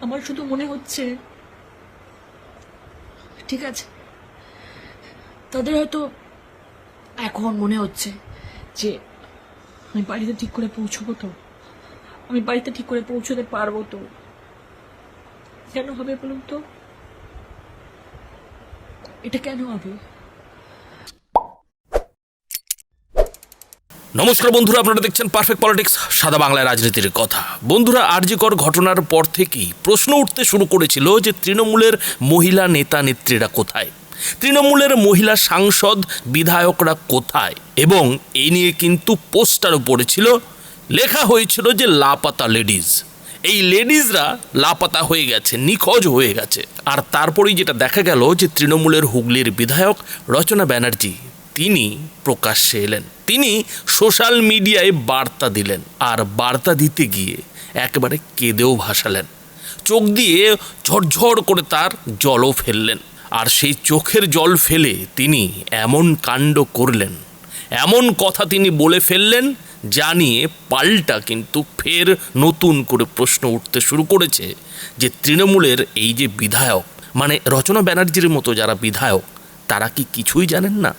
আমার শুধু মনে হচ্ছে, ঠিক আছে, তাদের হয়তো এখন মনে হচ্ছে যে আমি বাড়িতে ঠিক করে পৌঁছবো তো, আমি বাড়িতে ঠিক করে পৌঁছতে পারব তো। কেন হবে বলুন তো? এটা কেন হবে? নমস্কার বন্ধুরা, আপনারা দেখছেন পারফেক্ট পলিটিক্স সাদা বাংলায় রাজনীতির কথা। বন্ধুরা আরজিকর ঘটনার পর থেকেই প্রশ্ন উঠতে শুরু করেছিল যে তৃণমূলের মহিলা নেতা নেত্রীরা কোথায়? তৃণমূলের মহিলা সাংসদ বিধায়করা কোথায়? এবং এই নিয়ে কিন্তু পোস্টারও পড়েছিল, লেখা হয়েছিল যে লাপাতা লেডিজ। এই লেডিজরা লাপাতা হয়ে গেছে, নিখোঁজ হয়ে গেছে। আর তারপরেই যেটা দেখা গেল যে তৃণমূলের হুগলির বিধায়ক রচনা ব্যানার্জি তিনি প্রকাশ্যে এলেন। তিনি সোশ্যাল মিডিয়ায় বার্তা দিলেন আর বার্তা দিতে গিয়ে একেবারে কেঁদেও ভাসালেন। চোখ দিয়ে ঝরঝর করে তার জলও ফেললেন আর সেই চোখের জল ফেলে তিনি এমন কাণ্ড করলেন, এমন কথা তিনি বলে ফেললেন যা নিয়ে পাল্টা কিন্তু ফের নতুন করে প্রশ্ন উঠতে শুরু করেছে যে তৃণমূলের এই যে বিধায়ক মানে রচনা ব্যানার্জির মতো যারা বিধায়ক, তারা কি কিছুই জানেন না?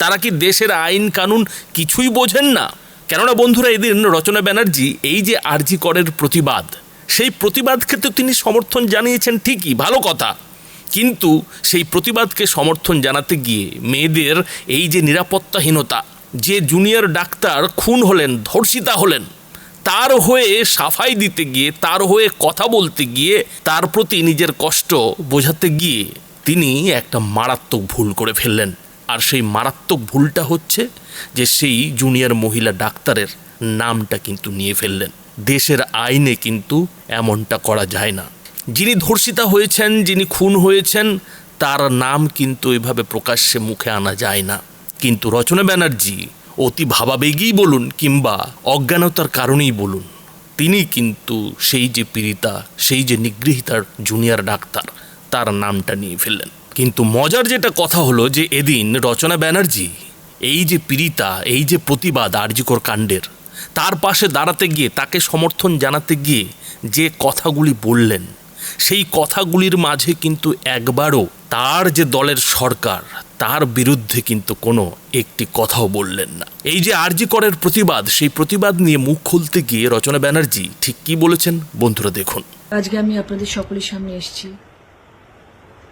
তারা কি দেশের আইন কানুন কিছুই বোঝেন না? কেননা বন্ধুরা, এদিন রচনা ব্যানার্জি এই যে আরজি করের প্রতিবাদ, সেই প্রতিবাদকে তো তিনি সমর্থন জানিয়েছেন ঠিকই, ভালো কথা। কিন্তু সেই প্রতিবাদকে সমর্থন জানাতে গিয়ে মেয়েদের এই যে নিরাপত্তাহীনতা, যে জুনিয়র ডাক্তার খুন হলেন, ধর্ষিতা হলেন, তার হয়ে সাফাই দিতে গিয়ে, তার হয়ে কথা বলতে গিয়ে, তার প্রতি নিজের কষ্ট বোঝাতে গিয়ে তিনি একটা মারাত্মক ভুল করে ফেললেন। আর সেই মারাত্মক ভুলটা হচ্ছে যে সেই জুনিয়র মহিলা ডাক্তারের নামটা কিন্তু নিয়ে ফেললেন। দেশের আইনে কিন্তু এমনটা করা যায় না। যিনি ধর্ষিতা হয়েছেন, যিনি খুন হয়েছেন, তার নাম কিন্তু এভাবে প্রকাশ্যে মুখে আনা যায় না। কিন্তু রচনা ব্যানার্জি অতি ভাবাবেগেই বলুন কিংবা অজ্ঞানতার কারণেই বলুন, তিনি কিন্তু সেই যে পীড়িতা, সেই যে নিগৃহীতার জুনিয়র ডাক্তার, তার নামটা নিয়ে ফেললেন। কিন্তু মজার যেটা কথা হলো যে এদিন রচনা ব্যানার্জি, এই যে পীড়িতা, এই যে প্রতিবাদ আর্যিকর কাণ্ডের, তার পাশে দাঁড়াতে গিয়ে, তাকে সমর্থন জানাতে গিয়ে যে কথাগুলি বললেন, সেই কথাগুলির মাঝে কিন্তু একবারও তার যে দলের সরকার, তার বিরুদ্ধে কিন্তু কোনো একটি কথাও বললেন না। এই যে আরজি প্রতিবাদ, সেই প্রতিবাদ নিয়ে মুখ খুলতে গিয়ে রচনা ব্যানার্জি ঠিক কি বলেছেন? বন্ধুরা দেখুন। আজকে আমি আপনাদের সকলের সামনে এসেছি।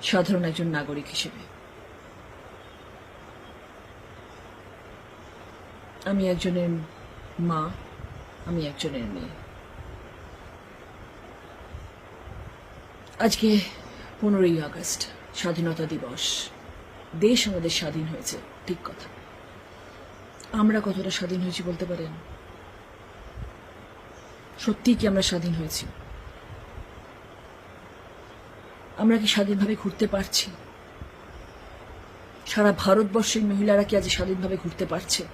সাধারণ একজন নাগরিক হিসেবে। আমি একজনের মা, আমি একজনের মেয়ে। আজকে পনেরোই আগস্ট, স্বাধীনতা দিবস। দেশ আমাদের স্বাধীন হয়েছে, ঠিক কথা। আমরা কতটা স্বাধীন হয়েছি বলতে পারেন? সত্যিই কি আমরা স্বাধীন হয়েছি? আমরা কি স্বাধীনভাবে ঘুরতে পারছি? সারা ভারতবর্ষের মহিলারা কি আজ স্বাধীনভাবে ঘুরতে পারছে?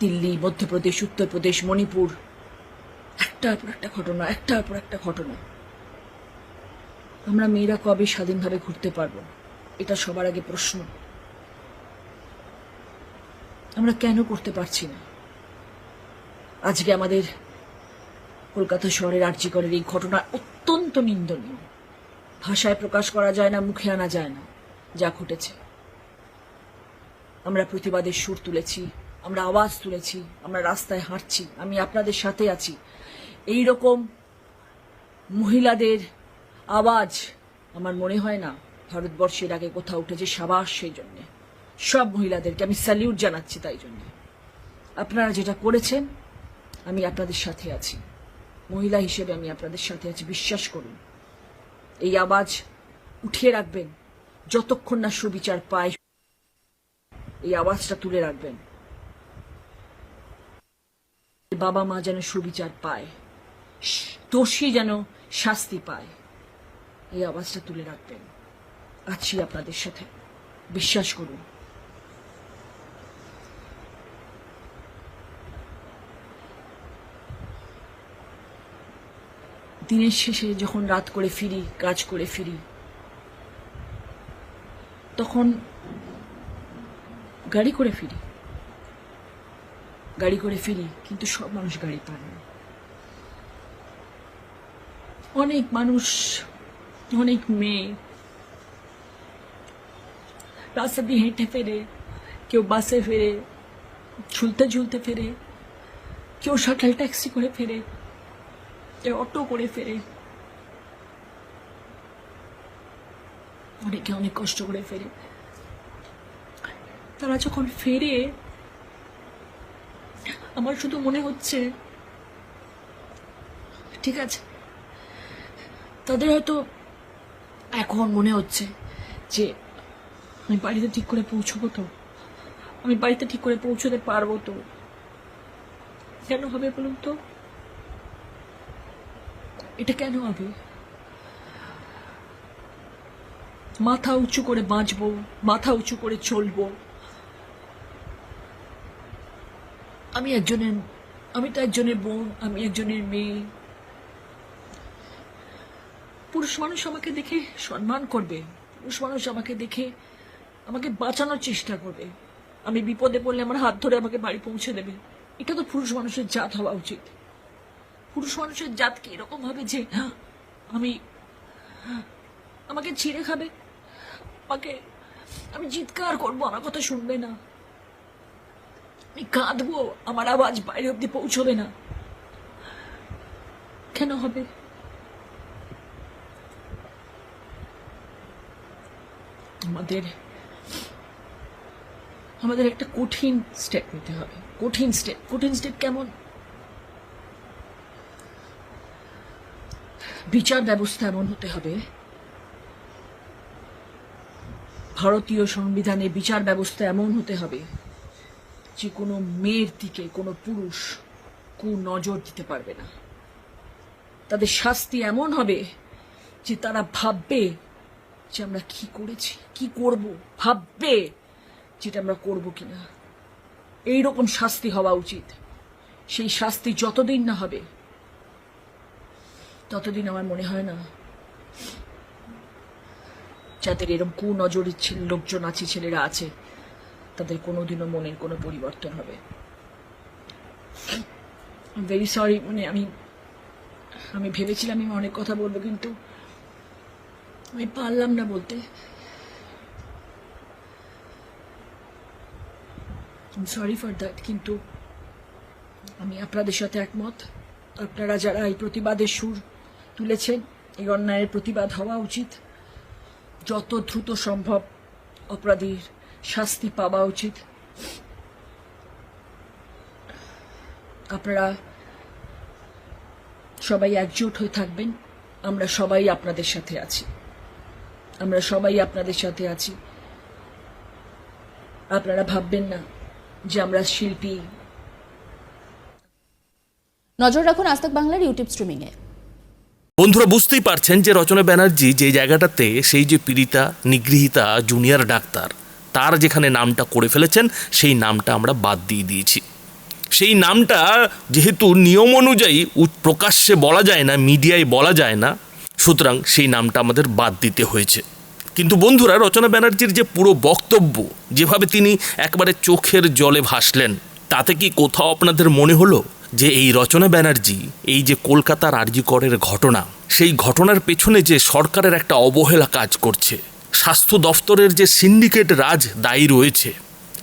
দিল্লি, মধ্যপ্রদেশ, উত্তরপ্রদেশ, মণিপুর। একটার পর একটা ঘটনা, একটার পর একটা ঘটনা। আমরা মেয়েরা কবে স্বাধীনভাবে ঘুরতে পারব? এটা সবার আগে প্রশ্ন। আমরা কেন করতে পারছি না? আজকে আমাদের কলকাতা শহরের আর্যিকরের এই ঘটনা অত্যন্ত নিন্দনীয়। ভাষায় প্রকাশ করা যায় না, মুখে আনা যায় না, যা ঘটেছে। আমরা প্রতিবাদের সুর তুলেছি, আমরা আওয়াজ তুলেছি, আমরা রাস্তায় হাঁটছি, আমি আপনাদের সাথে আছি। এই রকম মহিলাদের আওয়াজ আমার মনে হয় না ভারতবর্ষের আগে কোথাও উঠেছে সাবাস সেই জন্যে। সব মহিলাদেরকে আমি স্যালিউট জানাচ্ছি তাই জন্য। আপনারা যেটা করেছেন, আমি আপনাদের সাথে আছি। মহিলা হিসেবে আমি আপনাদের সাথে আছি, বিশ্বাস করুন। এই আওয়াজ উঠিয়ে রাখবেন, যতক্ষণ না সুবিচার পায়, এই আওয়াজটা তুলে রাখবেন। বাবা মা যেন সুবিচার পায়, দোষী যেন শাস্তি পায়, এই আওয়াজটা তুলে রাখবেন। আছি আপনাদের সাথে, বিশ্বাস করুন। দিনের শেষে যখন রাত করে ফিরি, কাজ করে ফিরি, তখন গাড়ি করে ফিরি। গাড়ি করে ফিরি, কিন্তু সব মানুষ গাড়ি পান না। অনেক মানুষ, অনেক মেয়ে রাস্তা দিয়ে হেঁটে ফেরে, কেউ বাসে ফেরে, ঝুলতে ঝুলতে ফেরে, কেউ শাটল ট্যাক্সি করে ফেরে। কেউ অটো করে ফেরে অনেকে অনেক কষ্ট করে ফেরে তারা যখন ফেরে, আমার শুধু মনে হচ্ছে, ঠিক আছে, তাদের হয়তো এখন মনে হচ্ছে যে, আমি বাড়িতে ঠিক করে পৌঁছবো তো, আমি বাড়িতে ঠিক করে পৌঁছতে পারব তো। কেন হবে বলুন তো? এটা কেন হবে? মাথা উঁচু করে বাঁচবো, মাথা উঁচু করে চলবো। আমি একজনের, আমি তো একজনের বোন, আমি একজনের মেয়ে। পুরুষ মানুষ আমাকে দেখে সম্মান করবে, পুরুষ মানুষ আমাকে দেখে আমাকে বাঁচানোর চেষ্টা করবে। আমি বিপদে পড়লে আমার হাত ধরে আমাকে বাড়ি পৌঁছে দেবে। এটা তো পুরুষ মানুষের জাত হওয়া উচিত। পুরুষ মানুষের জাত কি এরকম হবে যে, আমি, আমাকে ছিঁড়ে খাবে। আমাকে, আমি চিৎকার করব, আমার কথা শুনবে না। আমি কাঁদবো, আমার আওয়াজ বাইরে অব্দি পৌঁছবে না। কেন হবে? আমাদের আমাদের একটা কঠিন স্টেপ নিতে হবে। কঠিন স্টেপ কঠিন স্টেপ কেমন? বিচার ব্যবস্থা এমন হতে হবে। ভারতীয় সংবিধানে বিচার ব্যবস্থা এমন হতে হবে যে কোনো মেয়ের দিকে কোনো পুরুষ কু নজর দিতে পারবে না। তাদের শাস্তি এমন হবে যে তারা ভাববে যে আমরা কি করেছি, কি করব, ভাববে যেটা আমরা করব কিনা। এইরকম শাস্তি হওয়া উচিত। সেই শাস্তি যতদিন না হবে ততদিন আমার মনে হয় না যাদের এরকম কুনজরের লোকজন আছে, ছেলেরা আছে, তাদের কোনোদিনও মনের কোনো পরিবর্তন হবে। ভেরি সরি মানে আমি আমি ভেবেছিলাম আমি অনেক কথা বলব, কিন্তু আমি পারলাম না বলতে। সরি ফর দ্যাট কিন্তু আমি আপনাদের সাথে একমত। আপনারা যারা এই প্রতিবাদের সুর তুলেছেন। এই অন্যায়ের প্রতিবাদ হওয়া উচিত। যত দ্রুত সম্ভব অপরাধীর শাস্তি পাওয়া উচিত। আপনারা সবাই একজোট হয়ে থাকবেন। আমরা সবাই আপনাদের সাথে আছি। আমরা সবাই আপনাদের সাথে আছি। আপনারা ভাববেন না যে আমরা শিল্পী। নজর রাখুন আজ বাংলার ইউটিউব স্ট্রিমিংয়ে। বন্ধুরা, বুঝতেই পারছেন যে রচনা ব্যানার্জি যে জায়গাটাতে সেই যে পীড়িতা, নিগৃহীতা জুনিয়র ডাক্তার, তার যেখানে নামটা করে ফেলেছেন, সেই নামটা আমরা বাদ দিয়ে দিয়েছি। সেই নামটা যেহেতু নিয়ম অনুযায়ী প্রকাশ্যে বলা যায় না, মিডিয়ায় বলা যায় না, সুতরাং সেই নামটা আমাদের বাদ দিতে হয়েছে। কিন্তু বন্ধুরা, রচনা ব্যানার্জির যে পুরো বক্তব্য, যেভাবে তিনি একবারে চোখের জলে ভাসলেন, তাতে কি কোথাও আপনাদের মনে হলো? যে এই রচনা ব্যানার্জি, এই যে কলকাতার আরজিকরের ঘটনা, সেই ঘটনার পেছনে যে সরকারের একটা অবহেলা কাজ করছে, স্বাস্থ্য দফতরের যে সিন্ডিকেট রাজ দায়ী রয়েছে,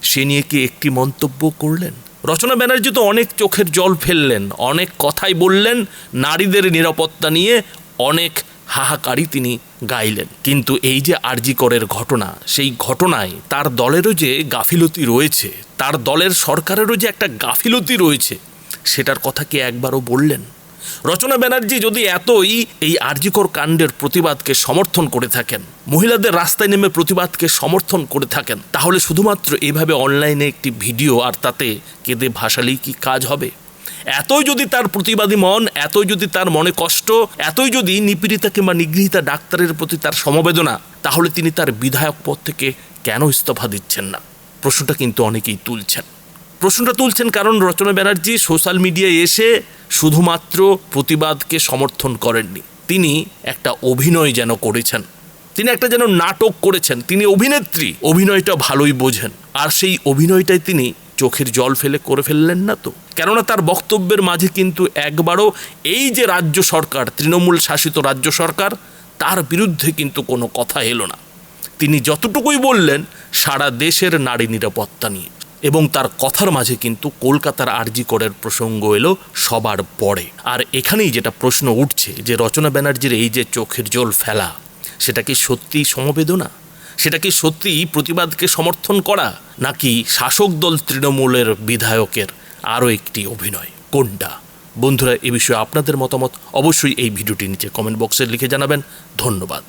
সে নিয়ে কি একটি মন্তব্য করলেন? রচনা ব্যানার্জি তো অনেক চোখের জল ফেললেন, অনেক কথাই বললেন, নারীদের নিরাপত্তা নিয়ে অনেক হাহাকারই তিনি গাইলেন। কিন্তু এই যে আরজিকরের ঘটনা, সেই ঘটনায় তার দলেরও যে গাফিলতি রয়েছে, তার দলের সরকারেরও যে একটা গাফিলতি রয়েছে সেটার কথা কি একবারও বললেন? রচনা ব্যানার্জি যদি এতই এই আরজিকর কাণ্ডের প্রতিবাদকে সমর্থন করে থাকেন, মহিলাদের রাস্তায় নেমে প্রতিবাদকে সমর্থন করে থাকেন, তাহলে শুধুমাত্র এভাবে অনলাইনে একটি ভিডিও আর তাতে কেঁদে ভাসালেই কি কাজ হবে? এতই যদি তার প্রতিবাদী মন, এতই যদি তার মনে কষ্ট, এতই যদি নিপীড়িতা কিংবা নিগৃহীতা ডাক্তারের প্রতি তার সমবেদনা, তাহলে তিনি তার বিধায়ক পদ থেকে কেন ইস্তফা দিচ্ছেন না? প্রশ্নটা কিন্তু অনেকেই তুলছেন। প্রশ্নটা তুলছেন কারণ রচনা ব্যানার্জি সোশ্যাল মিডিয়ায় এসে শুধুমাত্র প্রতিবাদকে সমর্থন করেননি। তিনি একটা অভিনয় যেন করেছেন। তিনি একটা যেন নাটক করেছেন। তিনি অভিনেত্রী। অভিনয়টা ভালোই বোঝেন। আর সেই অভিনয়টাই তিনি চোখের জল ফেলে করে ফেললেন না তো? কেননা তার বক্তব্যের মাঝে কিন্তু একবারও এই যে রাজ্য সরকার, তৃণমূল শাসিত রাজ্য সরকার, তার বিরুদ্ধে কিন্তু কোনো কথা এলো না। তিনি যতটুকুই বললেন, সারা দেশের নারী নিরাপত্তা নিয়ে। এবং তার কথার মাঝে কিন্তু কলকাতার আরজি করের প্রসঙ্গ এলো সবার পরে। আর এখানেই যেটা প্রশ্ন উঠছে যে রচনা ব্যানার্জির এই যে চোখের জল ফেলা, সেটা কি সত্যিই সমবেদনা? সেটা কি সত্যিই প্রতিবাদকে সমর্থন করা, নাকি শাসক দল তৃণমূলের বিধায়কের আরও একটি অভিনয়? কোনটা? বন্ধুরা, এ বিষয়ে আপনাদের মতামত অবশ্যই এই ভিডিওটি নিচে কমেন্ট বক্সে লিখে জানাবেন। ধন্যবাদ।